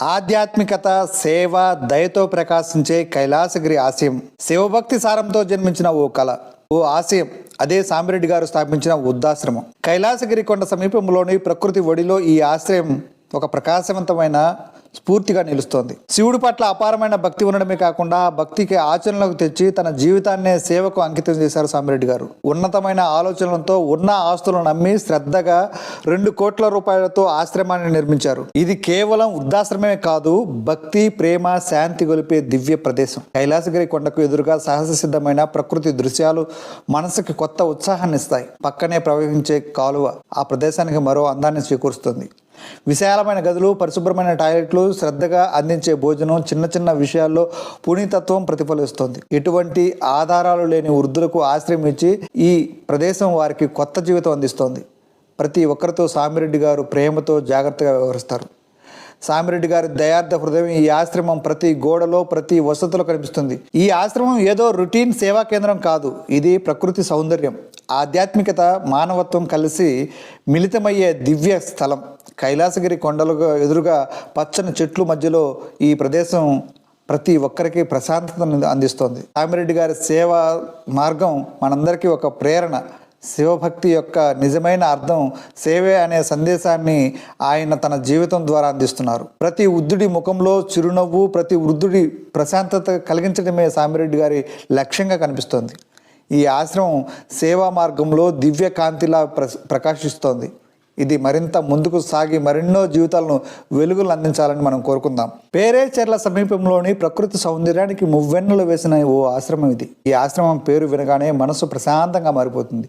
ఆధ్యాత్మికత సేవ దయతో ప్రకాశించే కైలాసగిరి ఆశయం శివభక్తి సారంతో జన్మించిన ఓ కళ ఓ ఆశయం. అదే సామిరెడ్డి గారు స్థాపించిన వృద్ధాశ్రమం. కైలాసగిరి కొండ సమీపంలోని ప్రకృతి ఒడిలో ఈ ఆశ్రయం ఒక ప్రకాశవంతమైన స్ఫూర్తిగా నిలుస్తోంది. శివుడి పట్ల అపారమైన భక్తి ఉండడమే కాకుండా ఆ భక్తికి ఆచరణలోకి తెచ్చి తన జీవితాన్నే సేవకు అంకితం చేశారు సామిరెడ్డి గారు. ఉన్నతమైన ఆలోచనలతో ఉన్న ఆస్తులను నమ్మి శ్రద్ధగా రెండు కోట్ల రూపాయలతో ఆశ్రమాన్ని నిర్మించారు. ఇది కేవలం వృద్ధాశ్రమే కాదు భక్తి ప్రేమ శాంతి గొలిపే దివ్య ప్రదేశం. కైలాసగిరి కొండకు ఎదురుగా సహజ సిద్ధమైన ప్రకృతి దృశ్యాలు మనసుకి కొత్త ఉత్సాహాన్ని ఇస్తాయి. పక్కనే ప్రవహించే కాలువ ఆ ప్రదేశానికి మరో అందాన్ని చేకూరుస్తుంది. విశాలమైన గదులు పరిశుభ్రమైన టాయిలెట్లు శ్రద్ధగా అందించే భోజనం చిన్న చిన్న విషయాల్లో పునీతత్వం ప్రతిఫలిస్తుంది. ఎటువంటి ఆధారాలు లేని వృద్ధులకు ఆశ్రయం ఇచ్చి ఈ ప్రదేశం వారికి కొత్త జీవితం అందిస్తోంది. ప్రతి ఒక్కరితో సామిరెడ్డి గారు ప్రేమతో జాగ్రత్తగా వ్యవహరిస్తారు. సామిరెడ్డి గారి దయార్థ హృదయం ఈ ఆశ్రమం ప్రతి గోడలో ప్రతి వసతిలో కనిపిస్తుంది. ఈ ఆశ్రమం ఏదో రుటీన్ సేవా కేంద్రం కాదు. ఇది ప్రకృతి సౌందర్యం. ఆధ్యాత్మికత మానవత్వం కలిసి మిళితమయ్యే దివ్య స్థలం. కైలాసగిరి కొండలుగా ఎదురుగా పచ్చని చెట్లు మధ్యలో ఈ ప్రదేశం ప్రతి ఒక్కరికి ప్రశాంతతను అందిస్తోంది. సామిరెడ్డి గారి సేవా మార్గం మనందరికీ ఒక ప్రేరణ. శివభక్తి యొక్క నిజమైన అర్థం సేవే అనే సందేశాన్ని ఆయన తన జీవితం ద్వారా అందిస్తున్నారు. ప్రతి వృద్ధుడి ముఖంలో చిరునవ్వు ప్రతి వృద్ధుడి ప్రశాంతత కలిగించడమే సామిరెడ్డి గారి లక్ష్యంగా కనిపిస్తోంది. ఈ ఆశ్రమం సేవా మార్గంలో దివ్య కాంతిలా ప్ర ప్రకాశిస్తోంది. ఇది మరింత ముందుకు సాగి మరెన్నో జీవితాలను వెలుగులు అందించాలని మనం కోరుకుందాం. పేరేచెర్ల సమీపంలోని ప్రకృతి సౌందర్యానికి మువ్వెన్నెలు వేసిన ఓ ఆశ్రమం ఇది. ఈ ఆశ్రమం పేరు వినగానే మనసు ప్రశాంతంగా మారిపోతుంది.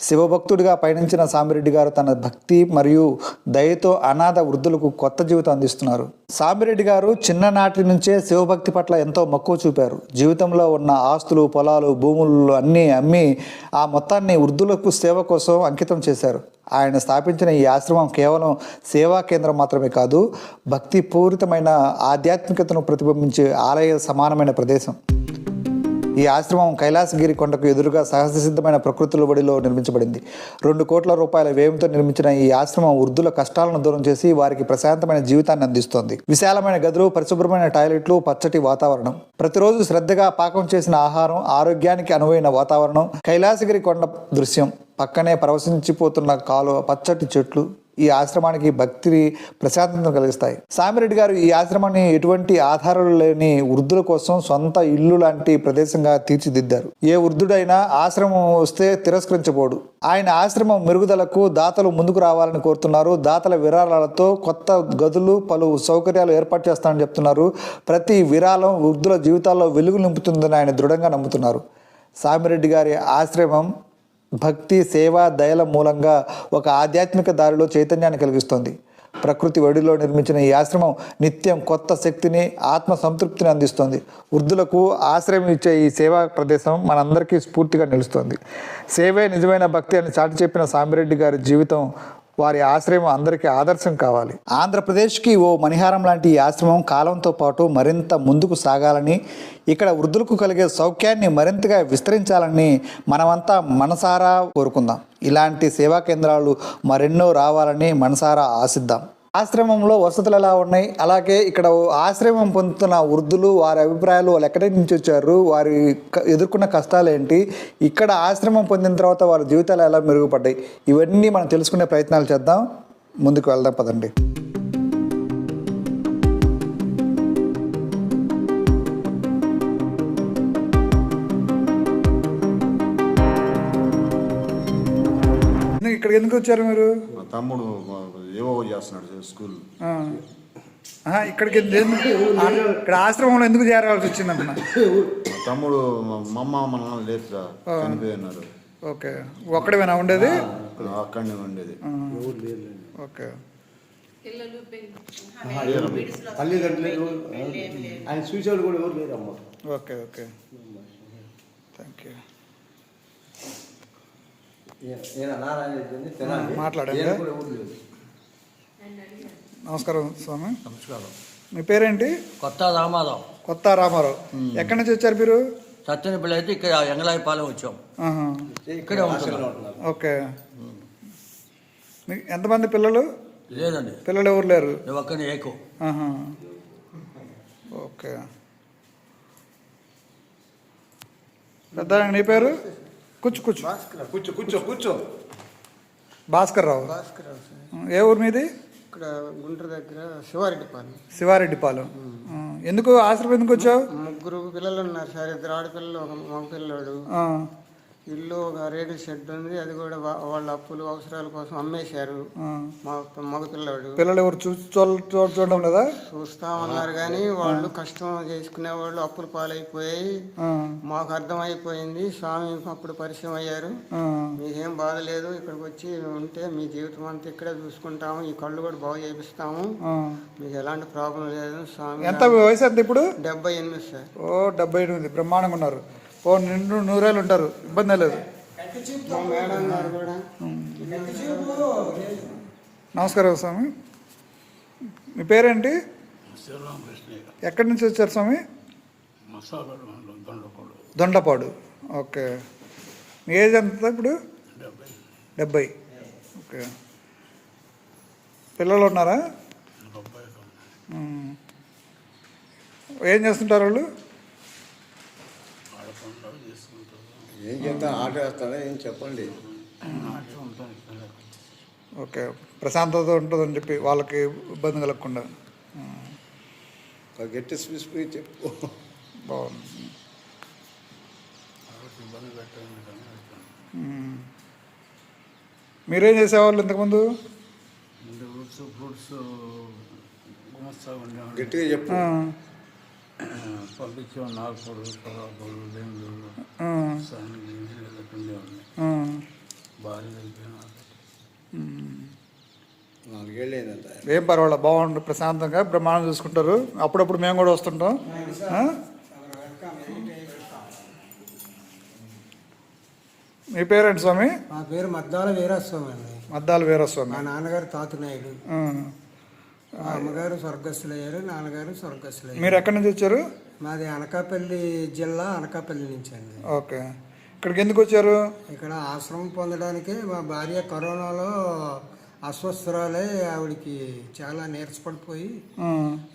శివభక్తుడిగా పయనించిన సామిరెడ్డి గారు తన భక్తి మరియు దయతో అనాథ వృద్ధులకు కొత్త జీవితం అందిస్తున్నారు. సామిరెడ్డి గారు చిన్ననాటి నుంచే శివభక్తి పట్ల ఎంతో మక్కువ చూపారు. జీవితంలో ఉన్న ఆస్తులు పొలాలు భూములు అన్నీ అమ్మి ఆ మొత్తాన్ని వృద్ధులకు సేవ కోసం అంకితం చేశారు. ఆయన స్థాపించిన ఈ ఆశ్రమం కేవలం సేవా కేంద్రం మాత్రమే కాదు భక్తి పూరితమైన ఆధ్యాత్మికతను ప్రతిబింబించే ఆలయ సమానమైన ప్రదేశం. ఈ ఆశ్రమం కైలాసగిరి కొండకు ఎదురుగా సహజ సిద్ధమైన ప్రకృతుల బడిలో నిర్మించబడింది. రెండు కోట్ల రూపాయల వ్యయంతో నిర్మించిన ఈ ఆశ్రమం వృద్ధుల కష్టాలను దూరం చేసి వారికి ప్రశాంతమైన జీవితాన్ని అందిస్తోంది. విశాలమైన గదులు పరిశుభ్రమైన టాయిలెట్లు పచ్చటి వాతావరణం. ప్రతిరోజు శ్రద్ధగా పాకం చేసిన ఆహారం ఆరోగ్యానికి అనువైన వాతావరణం. కైలాసగిరి కొండ దృశ్యం. పక్కనే ప్రవశించిపోతున్న కాలువ పచ్చటి చెట్లు ఈ ఆశ్రమానికి భక్తిని ప్రశాంతతను కలిగిస్తాయి. సామిరెడ్డి గారు ఈ ఆశ్రమాన్ని ఎటువంటి ఆధారాలు లేని వృద్ధుల కోసం సొంత ఇల్లు లాంటి ప్రదేశంగా తీర్చిదిద్దారు. ఏ వృద్ధుడైనా ఆశ్రమం వస్తే తిరస్కరించబోడు. ఆయన ఆశ్రమం మెరుగుదలకు దాతలు ముందుకు రావాలని కోరుతున్నారు. దాతల విరాళాలతో కొత్త గదులు పలు సౌకర్యాలు ఏర్పాటు చేస్తామని చెప్తున్నారు. ప్రతి విరాళం వృద్ధుల జీవితాల్లో వెలుగు నింపుతుందని ఆయన దృఢంగా నమ్ముతున్నారు. సామిరెడ్డి గారి ఆశ్రమం భక్తి సేవ దయల మూలంగా ఒక ఆధ్యాత్మిక దారిలో చైతన్యాన్ని కలిగిస్తుంది. ప్రకృతి ఒడిలో నిర్మించిన ఈ ఆశ్రమం నిత్యం కొత్త శక్తిని ఆత్మ సంతృప్తిని అందిస్తుంది. వృద్ధులకు ఆశ్రయం ఇచ్చే ఈ సేవా ప్రదేశం మనందరికీ స్ఫూర్తిగా నిలుస్తుంది. సేవే నిజమైన భక్తి అని చాటి చెప్పిన సామిరెడ్డి గారి జీవితం వారి ఆశ్రయం అందరికీ ఆదర్శం కావాలి. ఆంధ్రప్రదేశ్కి ఓ మణిహారం లాంటి ఈ ఆశ్రమం కాలంతో పాటు మరింత ముందుకు సాగాలని ఇక్కడ వృద్ధులకు కలిగే సౌఖ్యాన్ని మరింతగా విస్తరించాలని మనమంతా మనసారా కోరుకుందాం. ఇలాంటి సేవా కేంద్రాలు మరెన్నో రావాలని మనసారా ఆశిద్దాం. ఆశ్రమంలో వసతులు ఎలా ఉన్నాయి? అలాగే ఇక్కడ ఆశ్రమం పొందుతున్న వృద్ధులు వారి అభిప్రాయాలు వాళ్ళు ఎక్కడి నుంచి వచ్చారు? వారి ఎదుర్కొన్న కష్టాలు ఏంటి ఇక్కడ ఆశ్రమం పొందిన తర్వాత వారి జీవితాలు ఎలా మెరుగుపడ్డాయి? ఇవన్నీ మనం తెలుసుకునే ప్రయత్నాలు చేద్దాం. ముందుకు వెళ్దాం పదండి. ఎందుకు వచ్చారు మీరు? మా తమ్ముడు ఏవో చేస్తున్నాడు స్కూల్. ఆ. ఆహా, ఇక్కడికి ఎందుకు ఇక్కడ ఆశ్రమంలో ఎందుకు చేరవలసి వచ్చింది అంటున్నా మా తమ్ముడు మా అమ్మ మా నాన్న లేదు సార్ చనిపోయినారు ఓకే. ఒక్కడేనా ఉండేది? అక్కడనే ఉండేది. ఓకే. తల్లిదండ్రులు ఎవరు- ఆయన చూసేవాళ్ళు కూడా ఎవరు లేరు అమ్మ ఓకే ఓకే. థ్యాంక్ యూ మాట్లాడండి. నమస్కారం స్వామి. నమస్కారం. మీ పేరేంటి? కొత్త రామారావు. కొత్త రామారావు. ఎక్కడి నుంచి వచ్చారు మీరు? సత్యనపల్లి అయితే ఇక్కడ ఎంగళాయపాలెం వచ్చాం. ఇక్కడే ఉంటున్నాం. ఓకే. మీకు ఎంతమంది పిల్లలు? లేదండి. పిల్లలు ఎవరు లేరు? ఒక్కని ఏకో. ఓకే. పెద్ద నీ పేరు? కూర్చో కూర్చో. కూర్చో కూర్చో కూర్చో. భాస్కర్ రావు. భాస్కర్ రావు ఏ ఊరు మీది? ఇక్కడ గుంటూరు దగ్గర శివారెడ్డిపాలెం శివారెడ్డిపాలెం ఎందుకు ఆశ్రమం ఎందుకు వచ్చావు? ముగ్గురు పిల్లలు ఉన్నారు సార్. ఇద్దరు ఆడపిల్లలు ఒక మగ పిల్లోడు ఇల్లు ఒక రేడియో షెడ్ ఉంది. అది కూడా వాళ్ళ అప్పులు అవసరాల కోసం అమ్మేశారు. మా మగ పిల్లోడు పిల్లలు ఎవరు చూడడం లేదా? చూస్తా ఉన్నారు కానీ వాళ్ళు కష్టం చేసుకునే వాళ్ళు అప్పులు పాలైపోయాయి. మాకు అర్థమైపోయింది. స్వామి అప్పుడు పరిచయం అయ్యారు. మీకేం బాధ లేదు. ఇక్కడికి వచ్చి ఉంటే మీ జీవితం అంతా ఇక్కడే చూసుకుంటాము. ఈ కళ్ళు కూడా బాగు చేపిస్తాము. మీకు ఎలాంటి ప్రాబ్లం లేదు. స్వామి ఎంత వయసు ఎంత ఇప్పుడు? డెబ్బై ఎనిమిది సార్. ఓ డెబ్బై ఎనిమిది. బ్రహ్మాండంగా ఉన్నారు. ఓ నిండు నూరేళ్ళు ఉంటారు. ఇబ్బంది లేదు. నమస్కారం స్వామి. మీ పేరేంటి? ఎక్కడి నుంచి వచ్చారు స్వామి? దొండపాడు. ఓకే. మీ ఏజ్ ఎంత ఇప్పుడు? డెబ్బై. ఓకే. పిల్లలు ఉన్నారా. ఏం చేస్తుంటారు వాళ్ళు? ఏం చేస్తా ఆట వేస్తాడా? ఏం చెప్పండి. ఓకే. ప్రశాంతత ఉంటుందని చెప్పి వాళ్ళకి ఇబ్బంది కలగకుండా. గట్టి స్పీచ్ చెప్పు. బాగుంది. మీరేం చేసేవాళ్ళు ఇంతకుముందు? ముందు ఫ్రూట్స్ గట్టిగా చెప్పు. ఆ, పంపించాం నాగపూర్ కొల్లాపూర్ బెంగళూరు ఏం పర్వాలేదు బాగుండు ప్రశాంతంగా బ్రహ్మాండం చూసుకుంటారు. అప్పుడప్పుడు మేము కూడా వస్తుంటాం. ఆ? మీ పేరేంటి స్వామి? మా పేరు మద్దాల వీరాస్వామి అండి. మద్దాల వీరస్వామి. మా నాన్నగారు తాతునాయుడు అమ్మగారు స్వర్గస్థులయ్యారు నాన్నగారు స్వర్గస్థులయ్యారు. మీరు ఎక్కడి నుంచి వచ్చారు? మాది అనకాపల్లి జిల్లా అనకాపల్లి నుంచి అండి. ఓకే. ఇక్కడికి ఎందుకు వచ్చారు? ఇక్కడ ఆశ్రమం పొందడానికి మా భార్య కరోనాలో అస్వస్థరాలే ఆవిడకి చాలా నీరసపడిపోయి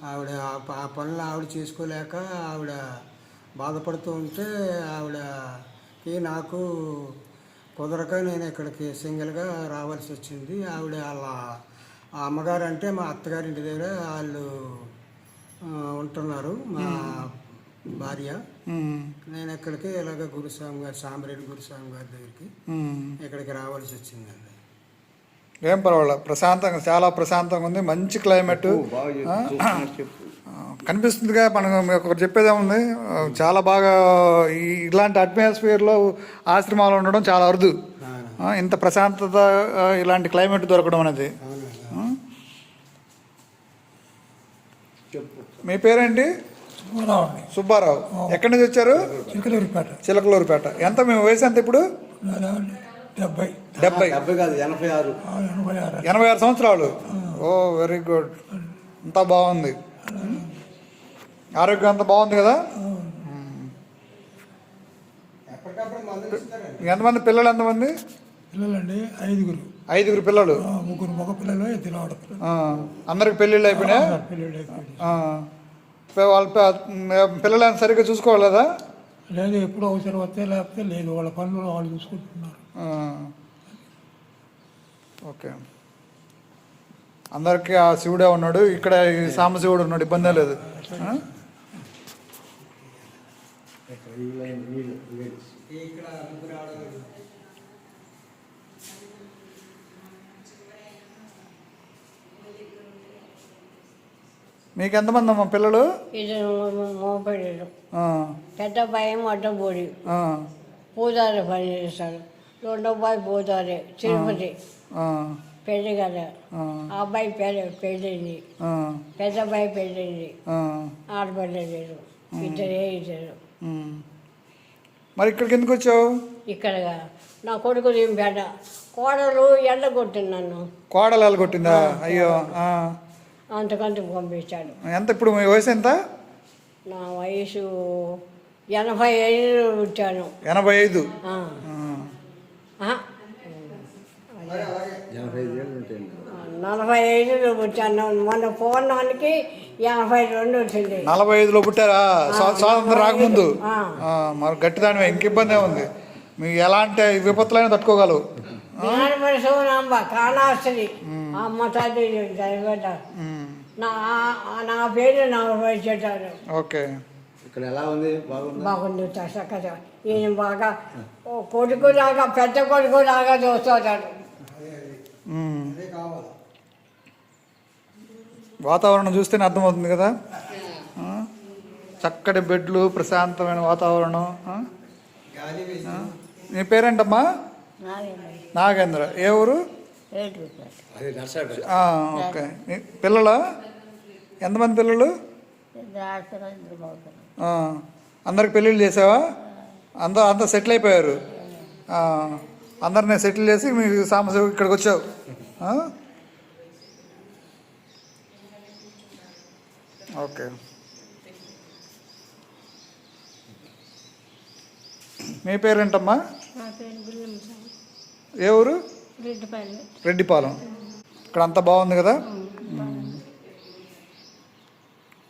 ఆవిడ ఆ పనులు ఆవిడ చేసుకోలేక ఆవిడ బాధపడుతూ ఉంటే ఆవిడకి నాకు కుదరక నేను ఇక్కడికి సింగిల్గా రావాల్సి వచ్చింది. ఆవిడ వాళ్ళ ఆ అమ్మగారు అంటే మా అత్తగారింటి దగ్గర వాళ్ళు ఆ, ఉంటున్నారు మా భార్య. నేను ఇక్కడికి ఇలాగ గురుస్వామి గారు సాంబరెడ్డి గురుస్వామి గారి దగ్గరికి. ఇక్కడికి రావాల్సి వచ్చిందండి. ఏం పర్వాలేదు ప్రశాంతంగా చాలా ప్రశాంతంగా ఉంది మంచి క్లైమేట్. కనిపిస్తుందిగా మనం ఒకటి చెప్పేదే ఉంది. ఆ, చాలా బాగా ఇలాంటి అట్మాస్ఫియర్లో ఆశ్రమాలు ఉండడం చాలా అరుదు. ఇంత ప్రశాంతత ఇలాంటి క్లైమేట్ దొరకడం అనేది ఆ? చెప్పు మీ పేరేంటి? సుబ్బారావు ఎక్కడి నుంచి వచ్చారు? చిలకలూరిపేట. చిలకలూరుపేట. ఎంత మీ వయసు ఎంత ఇప్పుడు? డెబ్బై. డెబ్బై. డెబ్బై కాదు ఎనభై ఆరు. ఎనభై ఆరు. ఎనభై ఆరు సంవత్సరాలు. Oh very good. అంతా బాగుంది. ఆరోగ్యం అంతా బాగుంది కదా? ఎంతమంది పిల్లలు ఎంతమంది? పిల్లలండి ఐదుగురు. ఐదుగురు పిల్లలు. ముగ్గురు మగ పిల్లలు ఇద్దరు ఆడపిల్లలు. ఆ, అందరికి పెళ్ళిళ్ళు అయిపోయినాయి? పిల్లలు అయిపోయింది ఆ, పి- వాళ్ళ పి- పిల్లలను సరిగ్గా చూసుకోవాలేదా లేదు ఎప్పుడు అవసరం వస్తే లేకపోతే లేదు. వాళ్ళ పనులు వాళ్ళు చూసుకుంటున్నారు. ఆ. ఓకే. అందరికీ ఆ శివుడే ఉన్నాడు. ఇక్కడ సాంబశివుడు ఉన్నాడు. ఇబ్బంది లేదు. ఆ? ఇక్కడ మీకు ఎంతమంది అమ్మా పిల్లలు? పెద్ద భయం అడ్డబోడి పూజారి పని చేస్తాడు రెండో అబ్బాయి పూజారి తిరుపతి. పెళ్ళి కదా. ఆ, అబ్బాయి పెళ్ళి పెళ్ళింది. పెద్ద అబ్బాయి పెళ్ళింది. ఆడబిడ్డ లేదు ఇద్దరే ఇద్దరు. మరి ఇక్కడికి ఎందుకు వచ్చావు? ఇక్కడగా. నా కొడుకు దింపేట కోడలు ఎండ కొట్టింది నన్ను. కోడలు కొట్టిందా అయ్యో. ఆ. అంతకంత పంపించాడు. ఎంత ఇప్పుడు మీ వయసు ఎంత? నా వయసు ఎనభై ఐదు వచ్చాను ఎనభై ఐదు. నలభై ఐదులో పుట్టాను. మొన్న పూర్ణానికి యాభై రెండు వచ్చింది. నలభై ఐదులో పుట్టారా? స్వా- స్వాతంత్రం రాకముందు? మరి గట్టిదానివే ఇంక ఇబ్బంది ఉంది. మీకు ఎలాంటి విపత్తులైనా తట్టుకోగలవు. కాళాస్త్రి అమ్మ తల్లి దయబడ్డ నా నా పేరు నలభై చెట్టారు ఓకే. ఇక్కడ ఎలా ఉంది? బాగుంది? బాగుంది చక్కగా. ఈయన బాగా కొడుకు లాగా పెద్ద కొడుకు లాగా చూస్తాడు. వాతావరణం చూస్తేనే అర్థమవుతుంది కదా? చక్కటి బెడ్లు ప్రశాంతమైన వాతావరణం? నీ పేరేంటమ్మా? నాగేంద్ర. ఏ ఊరు? అది నర్సరీ ఆ, ఓకే. పిల్లలు? ఎంతమంది పిల్లలు? ఆ, అందరికి పెళ్ళిళ్ళు చేసావా? అందరూ అంతా సెటిల్ అయిపోయారు. ఆ, అందరిని సెటిల్ చేసి మీ సామసేవ ఇక్కడికి వచ్చావు. ఆ? ఓకే. మీ పేరేంటమ్మా? ఏ ఊరు? రెడ్డిపాలెం. ఇక్కడ అంతా బాగుంది కదా?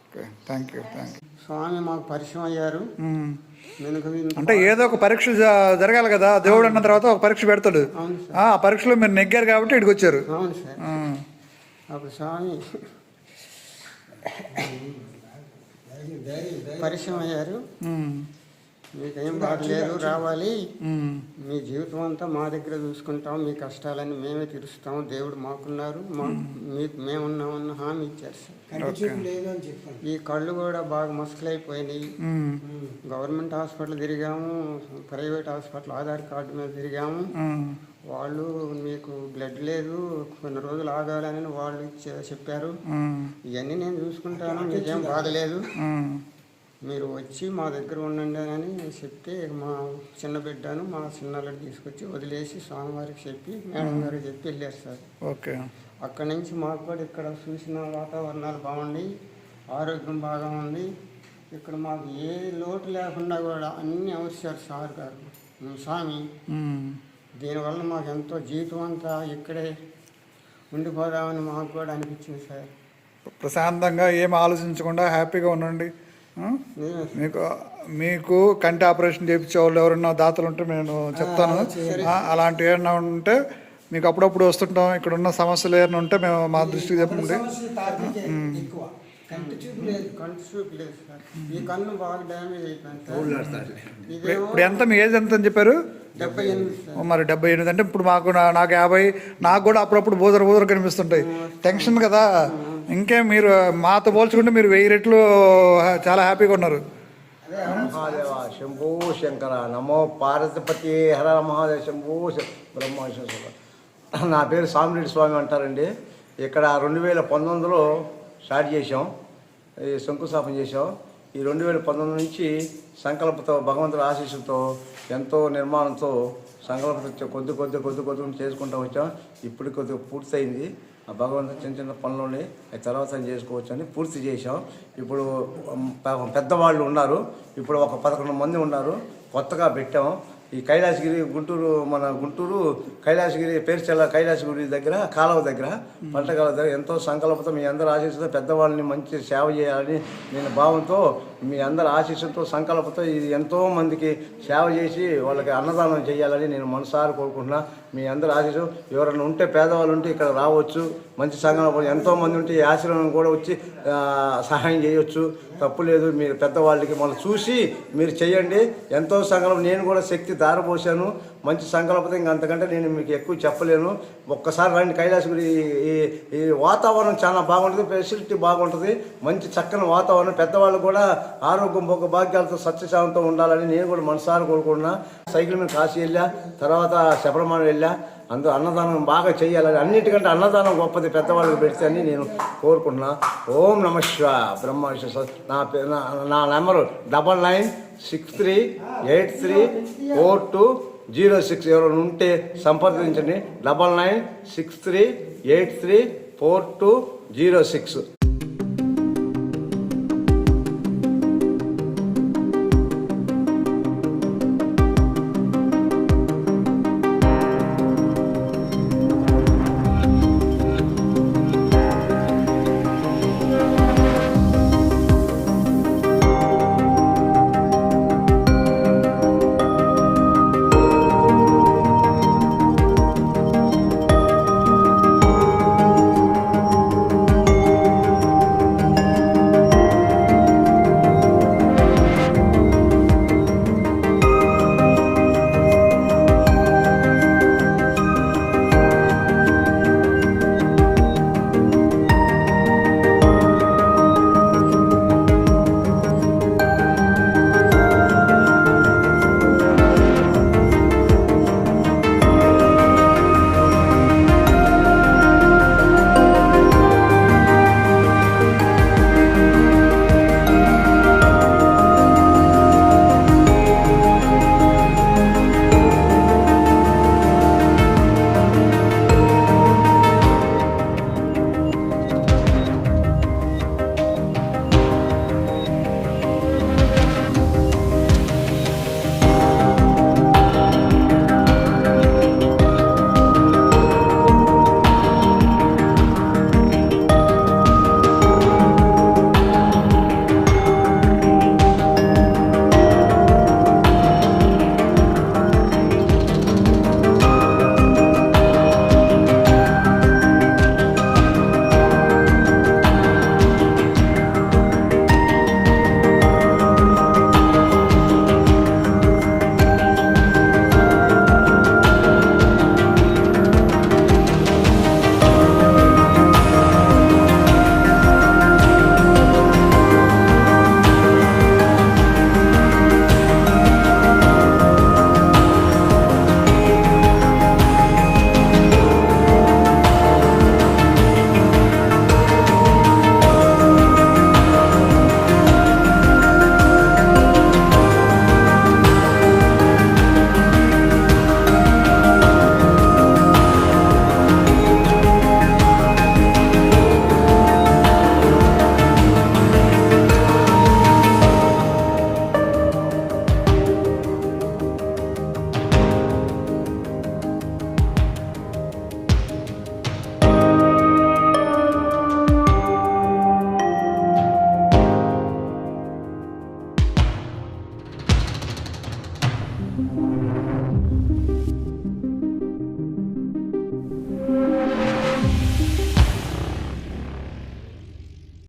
Okay thank you thank you స్వామి మాకు పరిచయం అయ్యారు. అంటే ఏదో ఒక పరీక్ష జ- జరగాలి కదా? దేవుడు అన్న తర్వాత ఒక పరీక్ష పెడతాడు. అవును ఆ ఆ పరీక్షలో మీరు నెగ్గారు కాబట్టి ఇక్కడికి వచ్చారు. అవును సార్. ఆ, అప్పుడు స్వామి పరిచయం అయ్యారు. మీకేం బాధ లేదు రావాలి. మీ జీవితం అంతా మా దగ్గర చూసుకుంటాం మీ కష్టాలన్నీ మేమే తీరుస్తాం. దేవుడు మాకున్నారు మా మీకు మేమున్నామన్న హామీ ఇచ్చారు సార్. ఈ కళ్ళు కూడా బాగా మసకలైపోయినాయి గవర్నమెంట్ హాస్పిటల్ తిరిగాము ప్రైవేట్ హాస్పిటల్ ఆధార్ కార్డు మీద తిరిగాము. వాళ్ళు మీకు బ్లడ్ లేదు కొన్ని రోజులు ఆగాలని వాళ్ళు చెప్పారు. ఇవన్నీ నేను చూసుకుంటాను మీకేం బాగలేదు ఉమ్. మీరు వచ్చి మా దగ్గర ఉండండి అని చెప్తే మా చిన్న బిడ్డను మా చిన్నల్లుడు తీసుకొచ్చి వదిలేసి స్వామివారికి చెప్పి మేడం గారికి చెప్పి వెళ్ళారు సార్. ఓకే. అక్కడి నుంచి మాకు కూడా ఇక్కడ చూసిన వాతావరణాలు బాగుంది ఆరోగ్యం బాగా ఉంది. ఇక్కడ మాకు ఏ లోటు లేకుండా కూడా అన్ని అవసరాలు సార్ గారు. స్వామి. దీనివల్ల మాకు ఎంతో జీవితం అంతా ఇక్కడే ఉండిపోదామని మాకు కూడా అనిపించింది సార్. ప్రశాంతంగా ఏం ఆలోచించకుండా హ్యాపీగా ఉండండి. మీకు మీకు కంటి ఆపరేషన్ చేయించే వాళ్ళు ఎవరన్నా దాతలు ఉంటే నేను చెప్తాను. అలాంటివి ఏమైనా ఉంటే మీకు అప్పుడప్పుడు వస్తుంటాం. ఇక్కడ ఉన్న సమస్యలు ఏమైనా ఉంటే మేము మా దృష్టికి చెప్పండి కంటి చూపు లేదు. సార్. ఈ కన్ను బాగా డ్యామేజ్ అయిపోయింది సార్. ఇప్పుడు ఎంత మీ ఏజ్ ఎంత అని చెప్పారు? మరి డెబ్బై ఎనిమిది అంటే ఇప్పుడు మాకు నా- నాకు యాభై నాకు కూడా అప్పుడప్పుడు బూదర బూదర కనిపిస్తుంటాయి. టెన్షన్ కదా. ఇంకేం మీరు మాతో పోల్చుకుంటే మీరు వెయ్యి రెట్లు చాలా హ్యాపీగా ఉన్నారు. మహాదేవ శంభో శంకర నమో పార్వతిపతి హర మహాదేవ శంభో శ- బ్రహ్మేశ్వర నా పేరు సామిరెడ్డి స్వామి అంటారండి. ఇక్కడ రెండు వేల పంతొమ్మిదిలో స్టార్ట్ చేసాం ఈ శంకుస్థాపన చేసాం ఈ రెండు వేల పంతొమ్మిది నుంచి సంకల్పంతో భగవంతుడి ఆశీస్సుతో ఎంతో నిర్మాణంతో సంకల్పంతో కొద్ది కొద్ది కొద్ది కొద్ది చేసుకుంటూ వచ్చాం. ఇప్పుడు కొద్దిగా పూర్తయింది. భగవంతుడు చిన్న చిన్న పనులని అవి తర్వాత చేసుకోవచ్చు అని పూర్తి చేశాం. ఇప్పుడు పెద్దవాళ్ళు ఉన్నారు. ఇప్పుడు ఒక పదకొండు మంది ఉన్నారు. కొత్తగా పెట్టాం. ఈ కైలాసగిరి గుంటూరు మన గుంటూరు కైలాసగిరి పేర్చెల్ల కైలాసగిరి దగ్గర కాలువ దగ్గర పంట కాలువ దగ్గర ఎంతో సంకల్పంతో మీ అందరూ ఆశిస్తూ పెద్దవాళ్ళని మంచి సేవ చేయాలని నేను భావంతో మీ అందరి ఆశీస్సులతో సంకల్పంతో ఇది ఎంతో మందికి సేవ చేసి వాళ్ళకి అన్నదానం చేయాలని నేను మనసారి కోరుకుంటున్నా. మీ అందరి ఆశీస్సు. ఎవరైనా ఉంటే పేదవాళ్ళు ఉంటే ఇక్కడ రావచ్చు. మంచి సంఘం ఎంతో మంది ఉంటే ఈ ఆశీర్వాదం కూడా వచ్చి సహాయం చేయొచ్చు. తప్పు లేదు. మీరు పెద్దవాళ్ళకి మనం చూసి మీరు చేయండి. ఎంతో సంకల్పం నేను కూడా శక్తి దారపోసాను మంచి సంకల్పత ఇంకా అంతకంటే నేను మీకు ఎక్కువ చెప్పలేను. ఒక్కసారి రండి కైలాసగిరి. ఈ ఈ వాతావరణం చాలా బాగుంటుంది ఫెసిలిటీ బాగుంటుంది. మంచి చక్కని వాతావరణం. పెద్దవాళ్ళు కూడా ఆరోగ్యం భోగ భాగ్యాలతో సత్యశాంతో ఉండాలని నేను కూడా మనసారి కోరుకుంటున్నా. సైకిల్ మీద కాశీ వెళ్ళా తర్వాత శబరిమల వెళ్ళా. అందులో అన్నదానం బాగా చేయాలని అన్నిటికంటే అన్నదానం గొప్పది పెద్దవాళ్ళకి పెడితే అని నేను కోరుకుంటున్నా. ఓం నమ శివ బ్రహ్మ సత్- నా పే- నా నా number double nine six three eight three four two zero six ఎవరైనా ఉంటే సంప్రదించండి. Double nine six three eight three four two zero six.